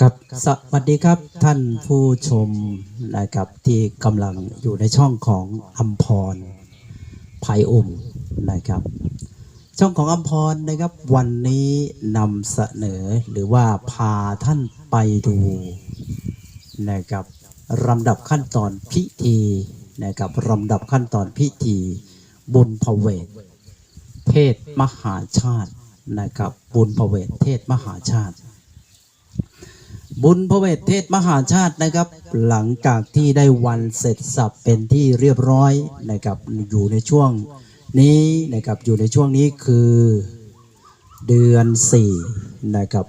ครับสวัสดีครับท่านผู้ชมนะครับที่กำลังอยู่ในช่องของอัมพรภัยอุ่มนะครับ ช่องของอัมพรนะครับวันนี้นำเสนอหรือว่าพาท่านไปดูนะครับลำดับขั้นตอนพิธีนะครับลำดับขั้นตอนพิธี บุญพเวทเทศมหาชาตินะครับบุญพเวทเทศมหาชาติ บุญพระเวทเทศมหาชาตินะครับ หลังจากที่ได้วันเสร็จสับเป็นที่เรียบร้อยนะครับอยู่ในช่วงนี้นะครับอยู่ในช่วงนี้คือเดือนสี่นะครับ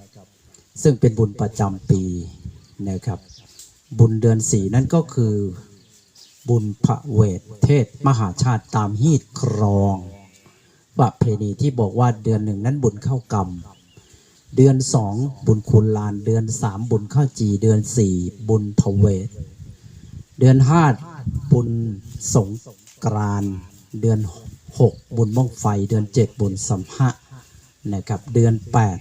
ซึ่งเป็นบุญประจำปีนะครับ บุญเดือนสี่นั่นก็คือบุญพระเวทเทศมหาชาติตามฮีดครองประเพณีที่บอกว่าเดือนหนึ่งนั้นบุญเข้ากรรม เดือนสองบุญคุณลาน เดือนสามบุญข้าวจี เดือนสี่บุญพเวทเดือนห้าบุญสงกราน เดือนหกบุญม่องไฟ เดือนเจ็ดบุญสัมภะนะครับ เดือนแปด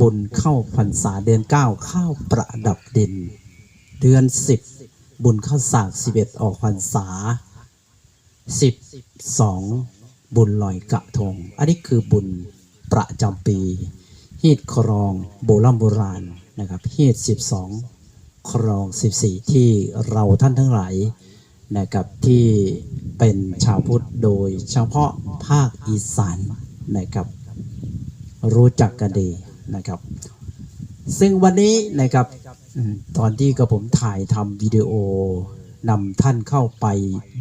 บุญเข้าพรรษา เดือนเก้าข้าวประดับดิน เดือนสิบบุญเข้าสากสิบเอ็ดออกพรรษาสิบสองบุญลอยกระทง อันนี้คือบุญ ประจำปีฮีดครองโบราณโบราณนะครับฮีดสิบสองครองสิบสี่ที่เราท่านทั้งหลายนะครับที่เป็นชาวพุทธโดยเฉพาะภาคอีสานนะครับรู้จักกันดีนะครับ ซึ่งวันนี้นะครับตอนที่กระผมถ่ายทำวิดีโอนำท่านเข้าไป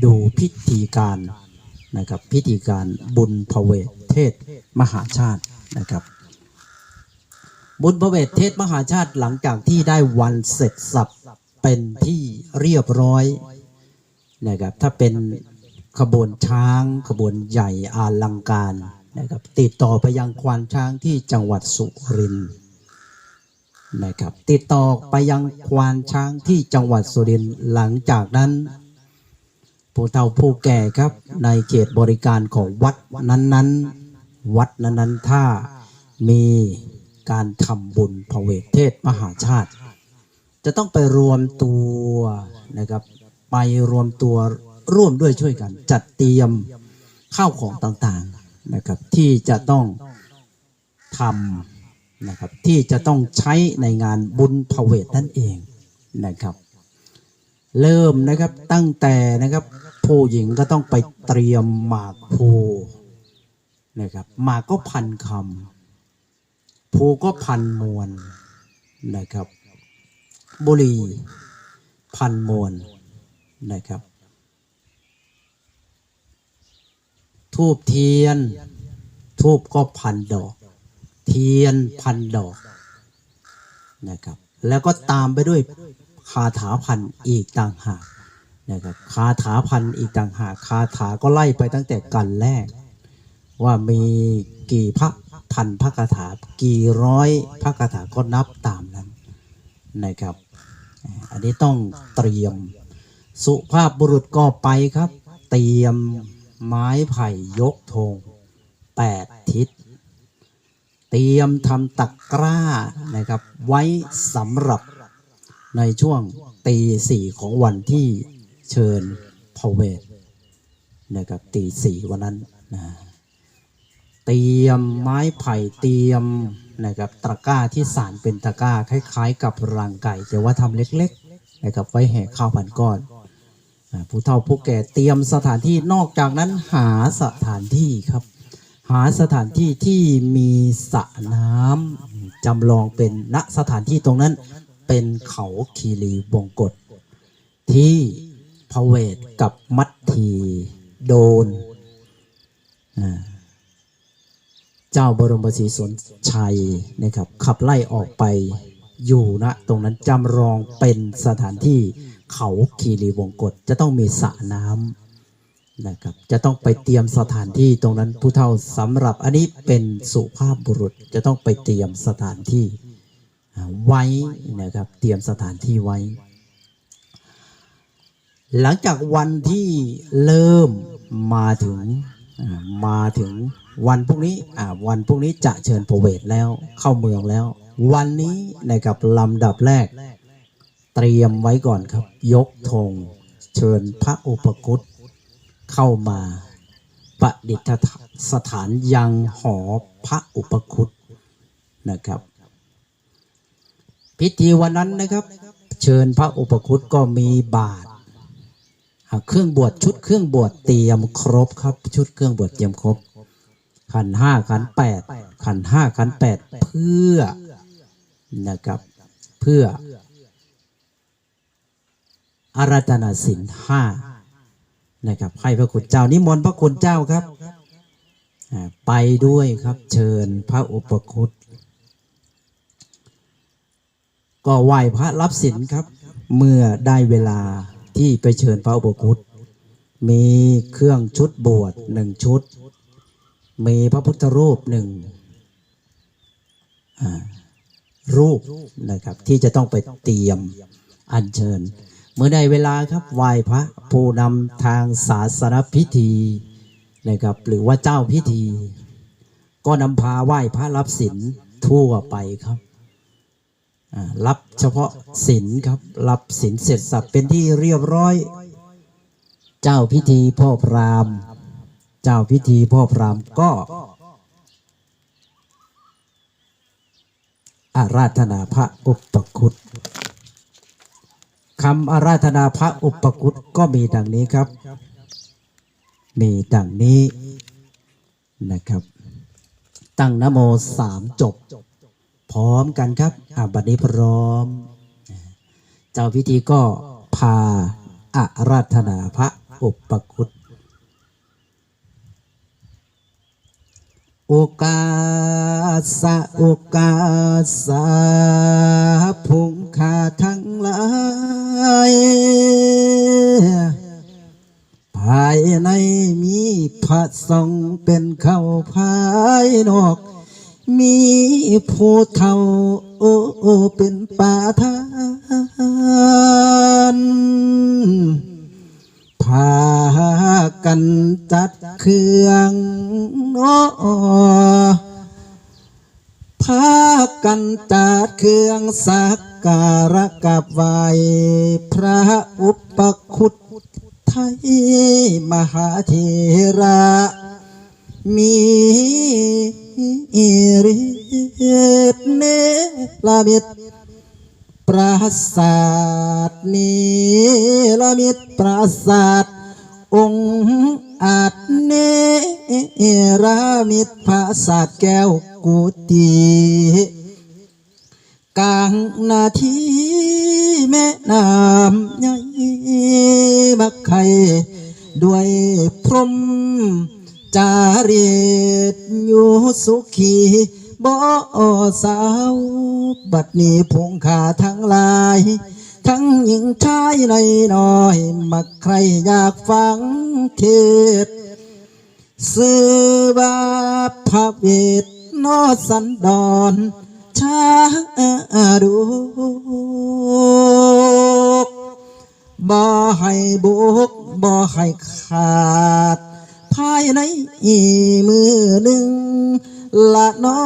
ดูพิธีการนะครับพิธีการบุญพเวท เทศมหาชาตินะครับ บุญพระเวทเทศมหาชาติหลังจากที่ได้วันเสร็จสับเป็นที่เรียบร้อยนะครับถ้าเป็นขบวนช้าง ขบวนใหญ่อาลังการนะครับติดต่อไปยังควานช้างที่จังหวัดสุรินทร์นะครับติดต่อไปยังควานช้างที่จังหวัดสุรินทร์หลังจากนั้นผู้เฒ่าผู้แก่ครับในเขตบริการของวัดนั้นๆ วัดนั้นๆถ้ามีการทำบุญพระเวทเทศมหาชาติ จะต้องไปรวมตัวนะครับ ไปรวมตัวร่วมด้วยช่วยกัน จัดเตรียมข้าวของต่างๆนะครับ ที่จะต้องทำนะครับ ที่จะต้องใช้ในงานบุญพระเวทนั่นเองนะครับ เริ่มนะครับตั้งแต่นะครับผู้หญิงก็ต้องไปเตรียมหมากพลู นะครับหมาก็พันคำพลูก็พันมวลนะครับ บุรีพันมวลนะครับ ทูบเทียน ทูบก็พันดอก เทียนพันดอกนะครับ แล้วก็ตามไปด้วยคาถาพันอีกต่างหากนะครับคาถาพันอีกต่างหากคาถาก็ไล่ไปตั้งแต่กันแรก ว่ามีกี่พระพันพระคาถากี่ร้อยพระคาถาก็นับตามนั้นนะครับ อันนี้ต้องเตรียม สุภาพบุรุษก็ไปครับ เตรียมไม้ไผ่ยกธงแปดทิศ เตรียมทำตะกร้านะครับ ไว้สำหรับในช่วงตีสี่ของวันที่เชิญพระเวทนะครับตีสี่วันนั้นนะ เตรียมไม้ไผ่เตรียมนะครับตะกร้าที่สารเป็นตะกร้าคล้ายๆ กับรังไก่ แต่ว่าทำเล็กๆนะครับไว้แห่ข้าวพันก้อนผู้เฒ่าผู้แก่เตรียมสถานที่นอกจากนั้นหาสถานที่ครับ หาสถานที่ที่มีสระน้ำจำลองเป็นณสถานที่ตรงนั้นเป็นเขาคีรีวงกฏที่พระเวทกับมัททีโดนอ่า เจ้าบรมศรีสนชัยนะครับ ขับไล่ออกไปอยู่ณตรงนั้นจำลองเป็นสถานที่เขาคีรีวงกฏจะต้องมีสระน้ำนะครับ จะต้องไปเตรียมสถานที่ตรงนั้นผู้เฒ่าสำหรับอันนี้เป็นสุภาพบุรุษจะต้องไปเตรียมสถานที่ไว้นะครับเตรียมสถานที่ไว้ หลังจากวันที่เริ่มมาถึงมาถึง วันพรุ่งนี้อ่าวันพรุ่งนี้จะเชิญพระเวทแล้วเข้าเมืองแล้ว วันนี้นะครับลำดับแรก เตรียมไว้ก่อนครับ ยกธงเชิญพระอุปคุตเข้ามาประดิษฐสถานยังหอพระอุปคุตนะครับ พิธีวันนั้นนะครับ เชิญพระอุปคุตก็มีบาตรอ่าเครื่องบวชชุดเครื่องบวชเตรียมครบครับ ชุดเครื่องบวชเตรียมครบ ขันห้าขันแปดขันห้าขันแปดเพื่อนะครับเพื่ออาราธนาสินห้านะครับให้พระคุณเจ้านิมนต์พระคุณเจ้าครับ ไปด้วยครับเชิญพระอุปคุตก็ไหว้พระรับศีลครับ เมื่อได้เวลาที่ไปเชิญพระอุปคุตมีเครื่องชุดบวชหนึ่งชุด มีพระพุทธรูปหนึ่งรูปนะครับ ที่จะต้องไปเตรียมอัญเชิญ เมื่อได้เวลาครับไหว้พระผู้นำทางศาสนพิธีนะครับ หรือว่าเจ้าพิธี ก็นำพาไหว้พระรับศีลทั่วไปครับรับเฉพาะศีลครับ รับศีลเสร็จสับเป็นที่เรียบร้อย เจ้าพิธีพ่อพราหมณ์ เจ้าพิธีพ่อพรามก็ อาราธนาพระอุปคุตคำอาราธนาพระอุปคุตก็มีดังนี้ครับ มีดังนี้นะครับ ตั้งนโมสามจบ พร้อมกันครับอะบัดนี้พร้อม เจ้าพิธีก็พาอาราธนาพระอุปคุต โอกาสะโอกาสะพงคาทั้งหลายภายในมีพระสงฆ์เป็นเข้าภายนอก มีผู้เท่าโอโอเป็นป่าทาน พากันจัดเครื่องโอ้พากันจัดเครื่องสักการะกับไหวพระอุปคุตไทยมหาเทระ มีฤทธิ์เนลามิต ปราสาทนีลามิตปราสาทองค์อาจเนรามิตปราสาทแก้วกุฏิกลางนาทีแม่น้ำใหญ่มักไข่ด้วยพรหมจารีตอยู่สุขี บ่สาว บัดนี้พงขาทั้งหลาย ทั้งหญิงชายในน้อยมักใครอยากฟังเทศน์ซื้อบาพระเวทนอสันดอนชาดูกบ่ให้บุกบ่ให้ขาด ภายในอีมือหนึ่ง ละเนอ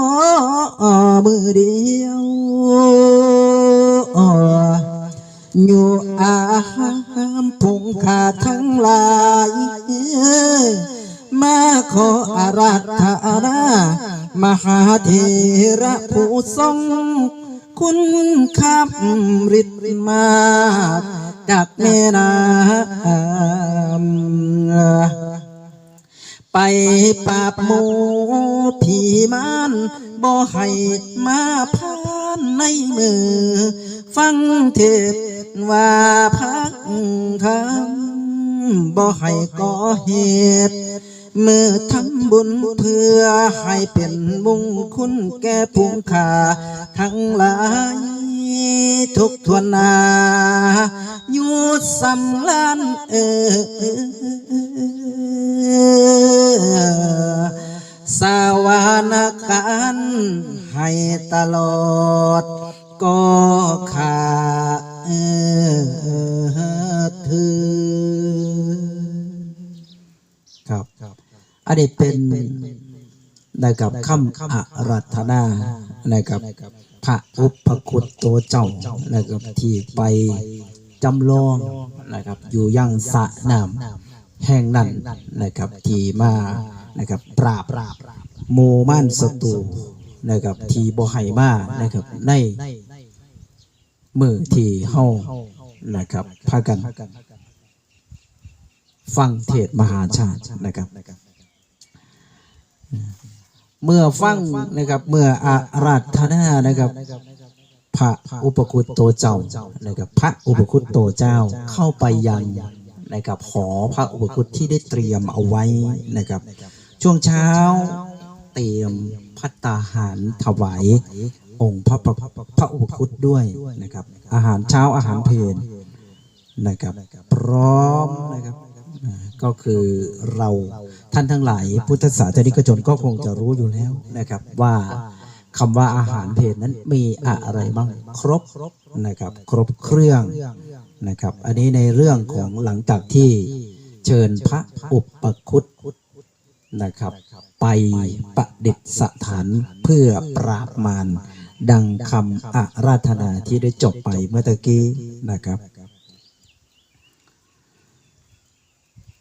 มือเดียวอยู่อาหามพงขาทั้งหลาย มาขออาราธนามหาเทระผู้ทรงคุณขับฤทธิ์มาจากแม่น้ำ ไปปราบหมูผีมันบ่ให้มาพานในมือ ฟังเทศว่าพักคำบ่ให้ก่อเหตุเมื่อทำบุญเพื่อให้เป็นมุงคุณแก่ผู้ขาทั้งหลาย ทุกทวนนาอยู่สำลันเออสวานกันให้ตลอด ก็ขาเออถือครับอันนี้เป็นนะครับคำอารัธนานะครับ พระอุปคุตโตเจ้านะครับที่ไปจำลองนะครับอยู่ยังสะน้ำแห่งนั้นนะครับที่มานะครับปราบโมม่านศัตรูนะครับที่บ่ให้มานะครับในมือที่เฮานะครับพากัน ฟังเทศมหาชาตินะครับ เมื่อฟังนะครับ เมื่ออาราธนานะครับ พระอุปคุตโตเจ้านะครับ พระอุปคุตโตเจ้าเข้าไปยังนะครับหอพระอุปคุตที่ได้เตรียมเอาไว้นะครับ ช่วงเช้าเตรียมพัตตาหารถวายองค์พระพระพระอุปคุตด้วยนะครับ อาหารเช้าอาหารเพลนนะครับ พร้อมนะครับ ก็คือเราท่านทั้งหลายพุทธศาสนิกชนก็คงจะรู้อยู่แล้วนะครับว่าคำว่าอาหารเพลนั้นมีอะไรบ้างครบนะครับครบเครื่องนะครับอันนี้ในเรื่องของหลังจากที่เชิญพระอุปคุตนะครับไปประดิษฐานเพื่อปราบมารดังคำอาราธนาที่ได้จบไปเมื่อตะกี้นะครับ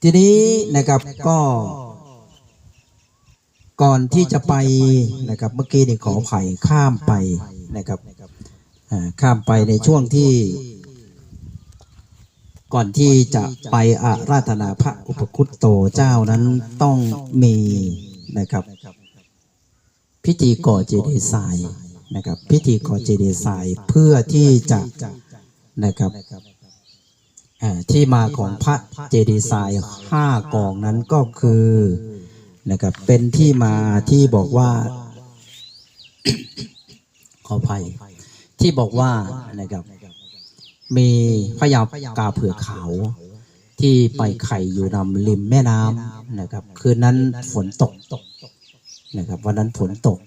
ทีนี้นะครับก็ก่อนที่จะไปนะครับเมื่อกี้นี่ขอไผ่ข้ามไปนะครับข้ามไปในช่วงที่ ก่อนที่จะไปอาราธนาพระอุปคุตโตเจ้านั้นต้องมีนะครับ พิธีก่อเจดีย์ทรายนะครับ พิธีก่อเจดีย์ทรายเพื่อที่จะนะครับ ที่มาของพระเจดีย์ทรายห้ากองนั้นก็คือนะครับเป็นที่มาที่บอกว่าขออภัยที่บอกว่านะครับมีพญากาเผือกขาวที่ไปไข่อยู่นำริมแม่น้ำนะครับ คืนนั้นฝนตกนะครับ วันนั้นฝนตก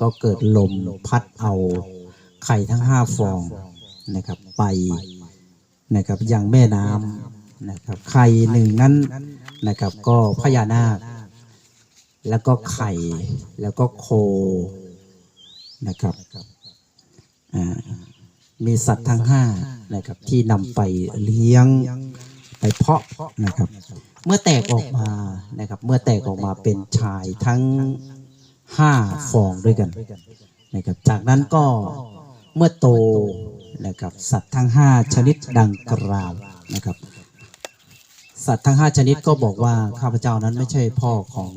ก็เกิดลมพัดเอาไข่ทั้งห้าฟองนะครับ ไป นะครับยังแม่น้ำนะครับไข่หนึ่งนั้นนะครับก็พญานาค แล้วก็ไข่แล้วก็โคนะครับมีสัตว์ทั้งห้านะครับที่นำไปเลี้ยงไปเพาะนะครับ เมื่อแตกออกมานะครับ เมื่อแตกออกมาเป็นชายทั้งห้าฟองด้วยกันนะครับจากนั้นก็เมื่อโต นะครับสัตว์ทั้งห้าชนิดดังกล่าวนะครับ สัตว์ทั้งห้าชนิดก็บอกว่าข้าพเจ้านั้นไม่ใช่พ่อของ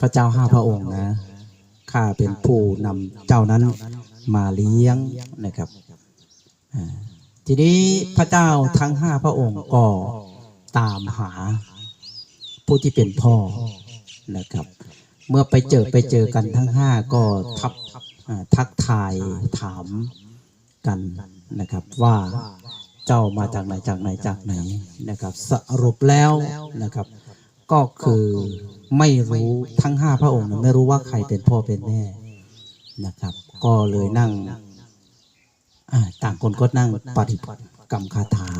พระเจ้าห้าพระองค์นะข้าเป็นผู้นำเจ้านั้นมาเลี้ยงนะครับทีนี้พระเจ้าทั้งห้าพระองค์ก็ตามหาผู้ที่เป็นพ่อนะครับ เมื่อไปเจอไปเจอกันทั้งห้าก็ทับอ่าทักทายถาม กันนะครับว่าเจ้ามาจากไหนจากไหนจากไหนนะครับ สรุปแล้วนะครับ ก็คือไม่รู้ทั้งห้าพระองค์นะไม่รู้ว่าใครเป็นพ่อเป็นแม่นะครับ ก็เลยนั่งต่างคนก็นั่งปฏิบัติกรรมคาถา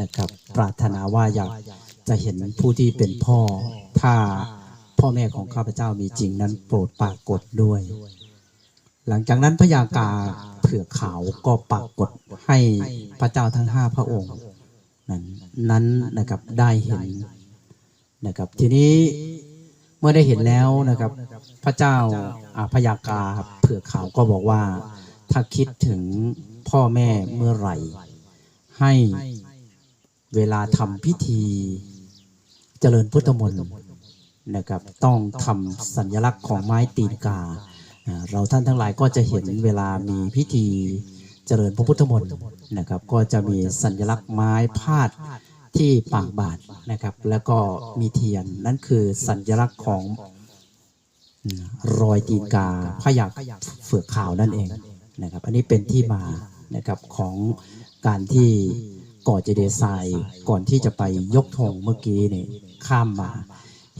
นะครับ ปรารถนาว่าอยากจะเห็นผู้ที่เป็นพ่อ ถ้าพ่อแม่ของข้าพเจ้ามีจริงนั้นโปรดปรากฏด้วย หลังจากนั้นพญากาเผือกขาวก็ปรากฏให้พระเจ้าทั้งห้าพระองค์ นั้นนั้นนะครับได้เห็นนะครับ ทีนี้เมื่อได้เห็นแล้วนะครับ พระเจ้าพยากาเผือกขาวก็บอกว่า ถ้าคิดถึงพ่อแม่เมื่อไหร่ ให้เวลาทำพิธีเจริญพุทธมนต์นะครับ ต้องทำสัญลักษณ์ของไม้ตีนกา เราท่านทั้งหลายก็จะเห็นเวลามีพิธีเจริญพระพุทธมนต์นะครับ ก็จะมีสัญลักษณ์ไม้พาดที่ปากบาทนะครับ แล้วก็มีเทียนนั่นคือสัญลักษณ์ของรอยตีนกาพยักเฟือกขาวนั่นเองนะครับ อันนี้เป็นที่มานะครับของการที่ก่อเจดีย์ทรายก่อนที่จะไปยกธงเมื่อกี้นี่ข้ามมา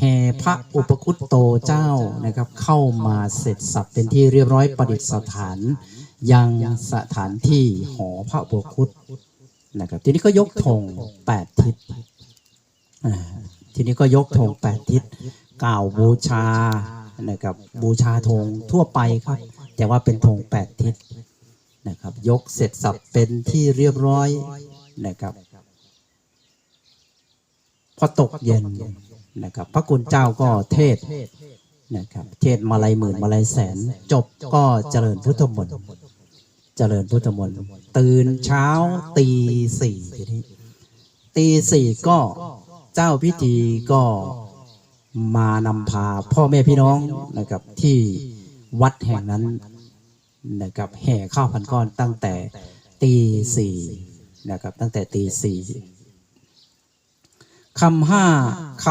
แห่พระอุปคุตโตเจ้านะครับ เข้ามาเสร็จสับเป็นที่เรียบร้อยประดิษฐาน ยังสถานที่หอพระอุปคุตนะครับ ทีนี้ก็ยกธงแปดทิศทีนี้ก็ยกธงแปดทิศกล่าวบูชานะครับบูชาธงทั่วไปครับ แต่ว่าเป็นธงแปดทิศนะครับ ยกเสร็จสับเป็นที่เรียบร้อยนะครับ พอตกเย็น นะครับพระคุณเจ้าก็เทศนะครับเทศมาลัยหมื่นมาลัยแสน จบก็เจริญพุทธมนต์เจริญพุทธมนต์ตื่นเช้าตีสี่ทีนี้ตีสี่ก็เจ้าพิธีก็มานำพาพ่อแม่พี่น้องนะครับที่วัดแห่งนั้นนะครับแห่ข้าวพันก้อนตั้งแต่ตีสี่นะครับตั้งแต่ตีสี่ คำห้าค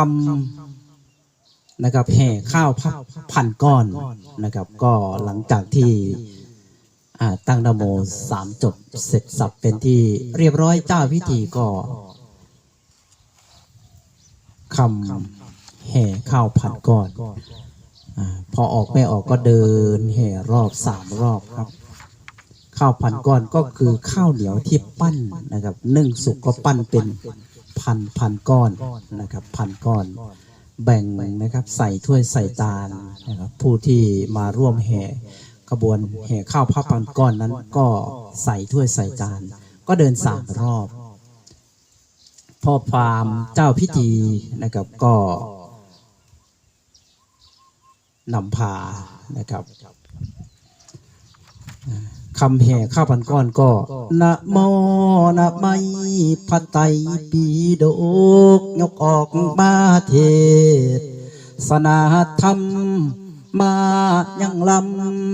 ำนะครับแห่ข้าวพันก้อนนะครับ ก็หลังจากที่ตั้งนโมสามจบเสร็จสับเป็นที่เรียบร้อยเจ้าพิธีก็คำแห่ข้าวพันก้อนอพอออกไม่ออกก็เดินแห่รอบสามรอบครับ ข้าวพันก้อนก็คือข้าวเหนียวที่ปั้นนะครับนึ่งสุกก็ปั้นเป็น พันพันก้อนนะครับพันก้อน แบ่งนะครับใส่ถ้วยใส่จานนะครับผู้ที่มาร่วมแห่ขบวนแห่ข้าวพับพันก้อนนั้นก็ใส่ถ้วยใส่จาน ก็เดินสามรอบ พ่อพราหมณ์เจ้าพิธีนะครับก็นำพานะครับ คำแห่ข้าวพันก้อนก็นะโมนะไมพัตไตรปีโดกยกออกมาเทศสนาธรรมมายังล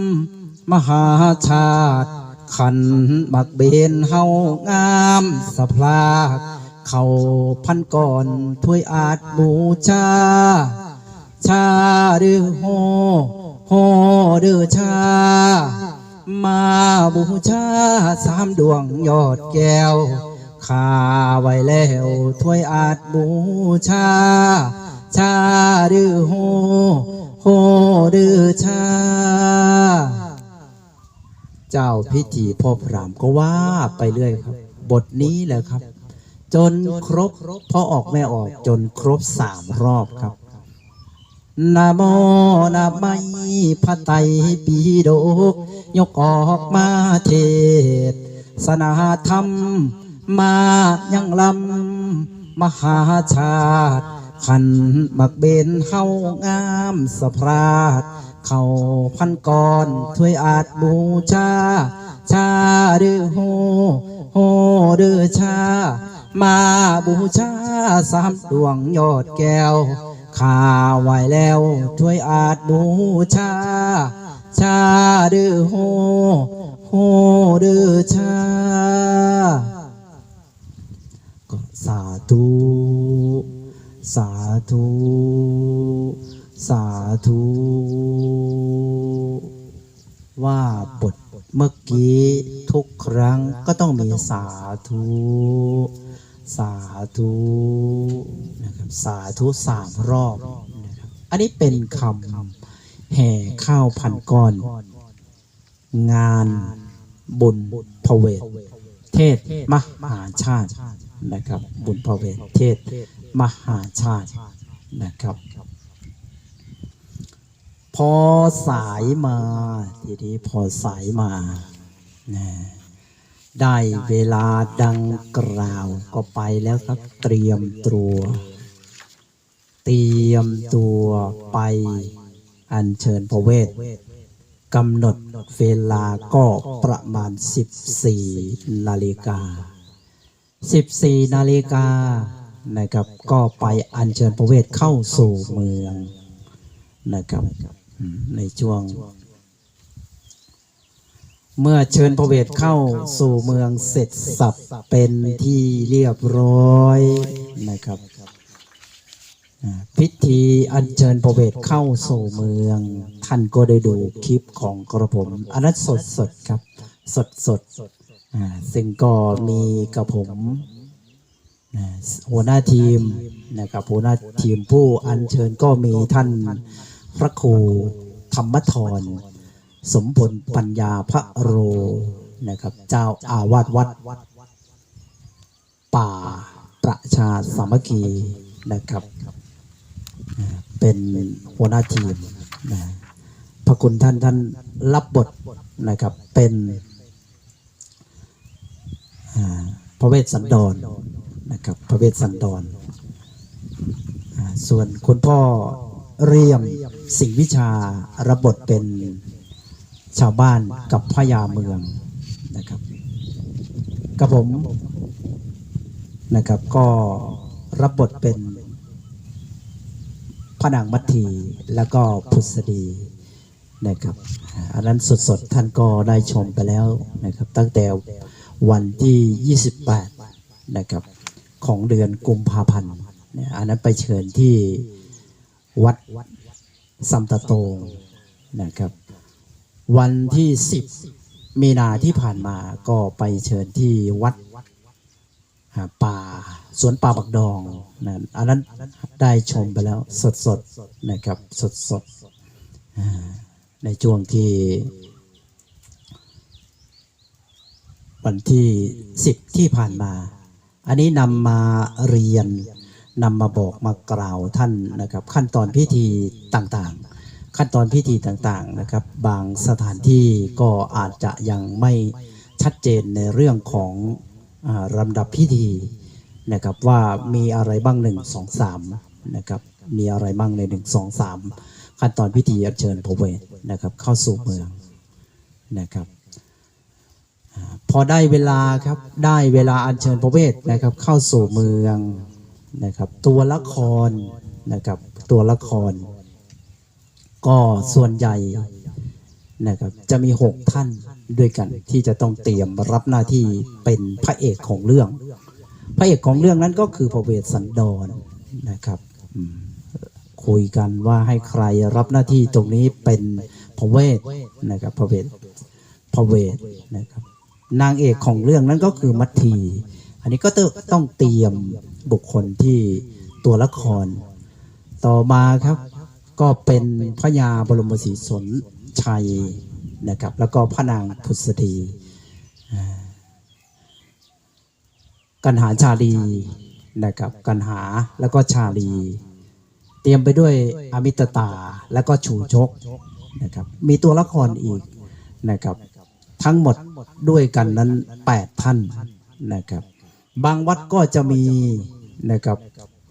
ำมหาชาติขันบักเบนเฮางามสะพลากเขาพันก่อนถ้วยอาจบูชา ชาดือโฮโฮดือชา มาบูชาสามดวงยอดแก้วข้าไว้แล้วถ้วยอาจบูชา ชาดือโฮโฮดือชา เจ้าพิธีพ่อพรามก็ว่าไปเรื่อยครับ บทนี้แหละครับ จนครบพ่อออกไม่ออกจนครบสามรอบครับ นะโมนะไมพระไตรปีโดกยกออกมาเทศสนาธรรม มายังลำมหาชาติ ขันบักเบนเฮางามสะพราดเข้าพันก่อนถ้วยอาจบูชา ชาเดือโฮโฮเดือชา มาบูชาสามดวงยอดแก้ว ข้าไวแล้วถ้วยอาจบูชา ชาดือโฮโฮดือชา ก็สาธุ สาธุ สาธุ ว่าบทเมื่อกี้ทุกครั้งก็ต้องมีสาธุ สาธุนะครับสาธุสามรอบนะครับอันนี้เป็นคำแห่ข้าวพันก้อน งานบุญพเวทเทศมหาชาตินะครับ บุญพเวทเทศมหาชาตินะครับ พอสายมาทีนี้พอสายมานะ ได้เวลาดังกล่าวก็ไปแล้วครับเตรียมตัว เตรียมตัวไปอัญเชิญพระเวทกำหนดเวลาก็ประมาณ 14 นาฬิกา 14 นาฬิกานะครับก็ไปอัญเชิญพระเวทเข้าสู่เมืองนะครับในช่วง เมื่อเชิญพระเวทเข้าสู่เมืองเสร็จสับเป็นที่เรียบร้อยนะครับพิธีอัญเชิญพระเวทเข้าสู่เมือง ท่านก็ได้ดูคลิปของกระผมอันนั้นสดสดครับ สดสดซึ่งก็มีกระผมหัวหน้าทีมนะครับหัวหน้าทีมผู้อัญเชิญก็มีท่านพระครูธรรมทร สมผลปัญญาพระโรนะครับ เจ้าอาวาสวัด ป่าประชาสามัคคีนะครับ เป็นหัวหน้าทีมนะพระคุณท่านท่านรับบทนะครับเป็นพระเวสสันดรนะครับ พระเวสสันดร ส่วนคุณพ่อเรียมสิงห์วิชารับบทเป็น ชาวบ้านกับพญาเมืองนะครับกับผมนะครับก็รับบทเป็นพระนางมัททีแล้วก็พุทธดีนะครับอันนั้นสดๆ ท่านก็ได้ชมไปแล้วนะครับตั้งแต่วันที่ 28นะครับของเดือนกุมภาพันธ์อันนั้นไปเชิญที่วัดสัมตะโตงนะครับ วันที่10มีนาที่ผ่านมาก็ไปเชิญที่วัดป่าสวนป่าบักดองนะอันนั้นได้ชมไปแล้วสดๆนะครับสดๆอ่าในช่วงที่ วันที่10ที่ผ่านมา อันนี้นำมาเรียนนำมาบอกมากล่าวท่านนะครับ ขั้นตอนพิธีต่างๆ ขั้นตอนพิธีต่างๆนะครับ บางสถานที่ก็อาจจะยังไม่ชัดเจนในเรื่องของอลำดับพิธีนะครับว่ามีอะไรบ้างหนึ่งสองสามนะครับมีอะไรบ้างในหนึ่งสองสามขั้นตอนพิธีอัญเชิญพระเวทนะครับเข้าสู่เมืองนะครับพอได้เวลาครับได้เวลาอัญเชิญพระเวทนะครับเข้าสู่เมืองนะครับตัวละครนะครับตัวละคร ก็ส่วนใหญ่นะครับจะมีหกท่านด้วยกันที่จะต้องเตรียมรับหน้าที่เป็นพระเอกของเรื่อง พระเอกของเรื่องนั้นก็คือพระเวสสันดรนะครับคุยกันว่าให้ใครรับหน้าที่ตรงนี้เป็นพระเวทนะครับพระเวทพระเวทนะครับนางเอกของเรื่องนั้นก็คือมัททีอันนี้ก็ต้องต้องเตรียมบุคคลที่ตัวละครต่อมาครับ ก็เป็นพระยาบรมศรีสนชัยนะครับ แล้วก็พระนางพุทธดีกันหาชาลีนะครับ กันหาแล้วก็ชาลี เตรียมไปด้วยอมิตตาแล้วก็ชูชกนะครับ มีตัวละครอีกนะครับ ทั้งหมดด้วยกันนั้น 8 ท่านนะครับ บางวัดก็จะมีนะครับ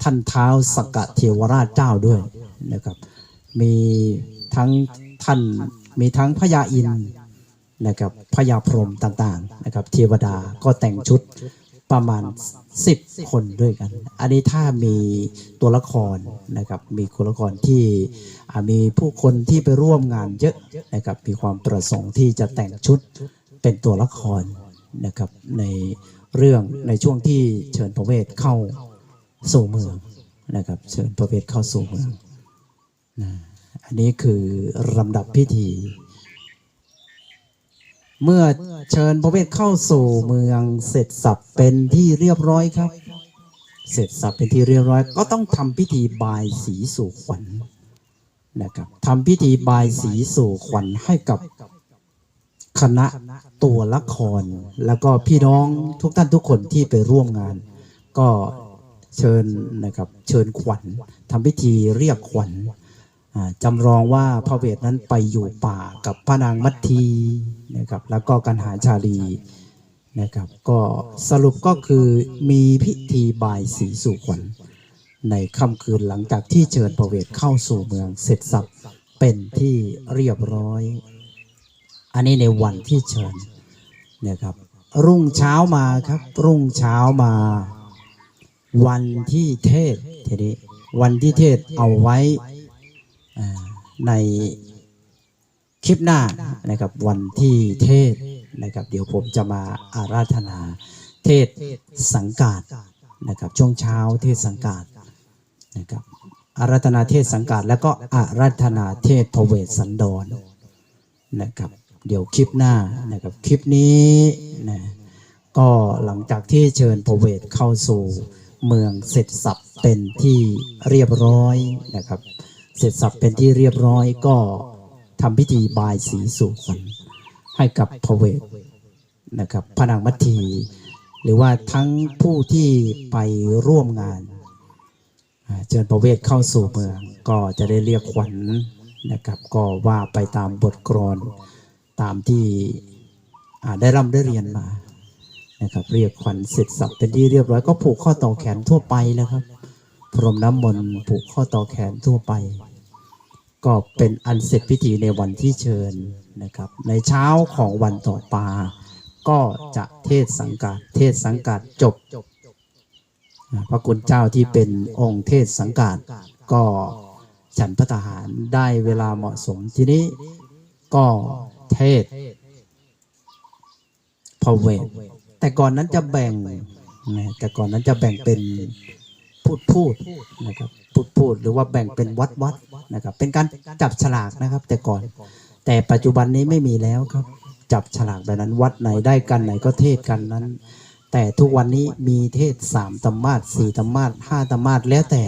ท่านเท้าสกเทวราชเจ้าด้วยนะครับ มีทั้งท่านมีทั้งพญาอินนะครับพญาพรหมต่างๆนะครับ เทวดาก็แต่งชุดประมาณ 10 คนด้วยกัน อันนี้ถ้ามีตัวละครนะครับ มีตัวละครที่มีผู้คนที่ไปร่วมงานเยอะนะครับ มีความประสงค์ที่จะแต่งชุดเป็นตัวละครนะครับในเรื่องในช่วงที่เชิญพระเวทเข้าสู่เมืองนะครับ เชิญพระเวทเข้าสู่เมืองนะ อันนี้คือลำดับพิธี เมื่อเชิญพระเวทเข้าสู่เมืองเสร็จสับเป็นที่เรียบร้อยครับ เสร็จสับเป็นที่เรียบร้อย ก็ต้องทำพิธีบายสีสู่ขวัญนะครับทำพิธีบายสีสู่ขวัญให้กับคณะตัวละคร แล้วก็พี่น้องทุกท่านทุกคนที่ไปร่วมงาน ก็เชิญนะครับ เชิญขวัญทำพิธีเรียกขวัญ จำลองว่าพระเวทนั้นไปอยู่ป่ากับพระนางมัททีนะครับแล้วก็กันหาชาลีนะครับก็สรุปก็คือมีพิธีบายสีสู่ขวัญในค่ำคืนหลังจากที่เชิญพระเวทเข้าสู่เมืองเสร็จสับเป็นที่เรียบร้อย อันนี้ในวันที่เชิญนี่ยครับรุ่งเช้ามาครับ รุ่งเช้ามา วันที่เทศทีนี้วันที่เทศเอาไว้ ในคลิปหน้านะครับวันที่เทศนะครับเดี๋ยวผมจะมาอาราธนาเทศสังกาดนะครับช่วงเช้าเทศสังกาดนะครับอาราธนาเทศสังกาดแล้วก็อาราธนาเทศพเวสสันดรนะครับเดี๋ยวคลิปหน้านะครับคลิปนี้นะก็หลังจากที่เชิญพเวทเข้าสู่เมืองเสร็จสับเป็นที่เรียบร้อยนะครับ เสร็จสับเป็นที่เรียบร้อยก็ทำพิธีบายสีสู่ขวัญให้กับพระเวทนะครับพระนางมัทที หรือว่าทั้งผู้ที่ไปร่วมงาน เชิญพระเวทเข้าสู่เมือง ก็จะได้เรียกขวัญนะครับก็ว่าไปตามบทกรอนตามที่ได้ร่ำได้เรียนมานะครับเรียกขวัญเสร็จสับเป็นที่เรียบร้อยก็ผูกข้อต่อแขนทั่วไปแล้วครับ พรมน้ำมนต์ผูกข้อต่อแขนทั่วไป ก็เป็นอันเสร็จพิธีในวันที่เชิญนะครับ ในเช้าของวันต่อมาก็จะเทศสังกัดเทศสังกัดจบ พระคุณเจ้าที่เป็นองค์เทศสังกัดก็ฉันพระทหารได้เวลาเหมาะสมทีนี้ก็เทศพระเวทแต่ก่อนนั้นจะแบ่งแต่ก่อนนั้นจะแบ่งเป็น พูดพูดนะครับพูดพูดหรือว่าแบ่งเป็นวัดวัดนะครับ เป็นการจับฉลากนะครับ แต่ก่อน แต่ปัจจุบันนี้ไม่มีแล้วครับ จับฉลากแบบนั้นวัดไหนได้กันไหนก็เทศกันนั้น แต่ทุกวันนี้มีเทศสามธรรมาสสี่ธรรมาสห้าธรรมาสแล้วแต่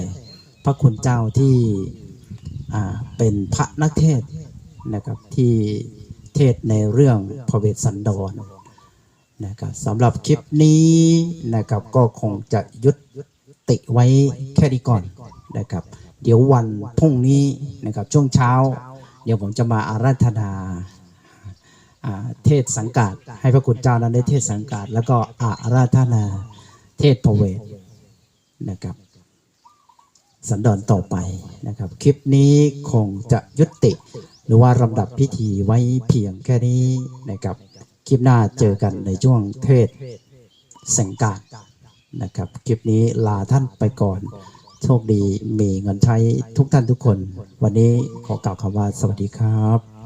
พระคุณเจ้าที่อ่าเป็นพระนักเทศนะครับที่เทศในเรื่องพระเวสสันดรนะครับสำหรับคลิปนี้นะครับก็คงจะยุด ติไว้แค่นี้ก่อนนะครับ เดี๋ยววันพรุ่งนี้นะครับช่วงเช้า เดี๋ยวผมจะมาอาราธนาเทศสังกัดให้พระคุณเจ้านั้นได้เทศสังกัดแล้วก็อาราธนาเทศพระเวทนะครับ สันดอนต่อไปนะครับ คลิปนี้คงจะยุติ หรือว่าลำดับพิธีไว้เพียงแค่นี้นะครับ คลิปหน้าเจอกันในช่วงเทศสังกัด นะครับ คลิปนี้ลาท่านไปก่อน โชคดีมีเงินใช้ทุกท่านทุกคน วันนี้ขอกล่าวคำว่าสวัสดีครับ